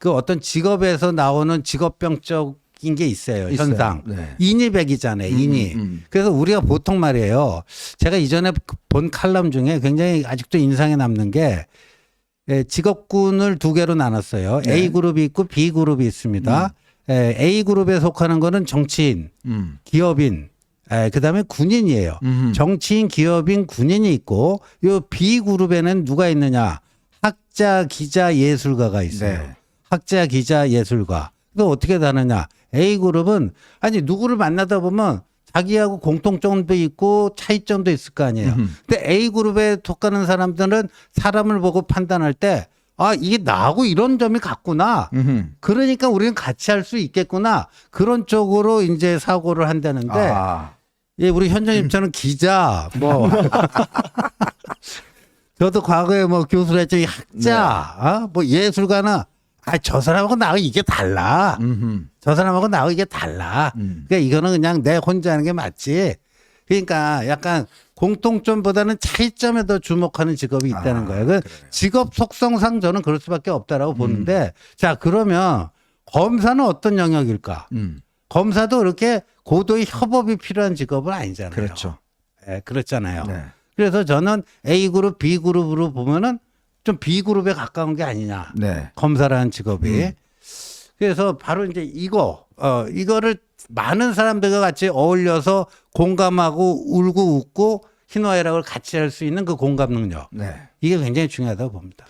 그 어떤 직업에서 나오는 직업병적인 게 있어요. 있어요. 현상. 네. 인이백이잖아요. 인이. 음, 음. 그래서 우리가 보통 말이에요. 제가 이전에 본 칼럼 중에 굉장히 아직도 인상에 남는 게 예, 직업군을 두 개로 나눴어요. 네. A 그룹이 있고 B 그룹이 있습니다. 예, A 그룹에 속하는 거는 정치인, 음. 기업인, 예, 그다음에 군인이에요. 음. 정치인, 기업인, 군인이 있고 요 B 그룹에는 누가 있느냐? 학자, 기자, 예술가가 있어요. 네. 학자, 기자, 예술가. 그 어떻게 다느냐? A 그룹은 아니 누구를 만나다 보면 자기하고 공통점도 있고 차이점도 있을 거 아니에요. 음흠. 근데 A 그룹에 속하는 사람들은 사람을 보고 판단할 때 아, 이게 나하고 이런 점이 같구나. 음흠. 그러니까 우리는 같이 할 수 있겠구나. 그런 쪽으로 이제 사고를 한다는데 아. 예, 우리 현정님처럼 기자, 뭐. 저도 과거에 뭐 교수를 했죠. 이 학자, 어? 뭐 예술가나, 아, 저 사람하고 나하고 이게 달라. 음흠. 저 사람하고 나하고 이게 달라. 음. 그러니까 이거는 그냥 내 혼자 하는 게 맞지. 그러니까 약간 공통점보다는 차이점에 더 주목하는 직업이 있다는 아, 거예요. 그 직업 속성상 저는 그럴 수밖에 없다라고 보는데 자, 그러면 검사는 어떤 영역일까? 음. 검사도 그렇게 고도의 협업이 필요한 직업은 아니잖아요. 그렇죠. 예, 그렇잖아요. 네. 그래서 저는 A 그룹, B 그룹으로 보면은 좀 B 그룹에 가까운 게 아니냐. 네. 검사라는 직업이. 음. 그래서 바로 이제 이거, 어, 이거를 많은 사람들과 같이 어울려서 공감하고 울고 웃고 희노애락을 같이 할 수 있는 그 공감 능력. 네. 이게 굉장히 중요하다고 봅니다.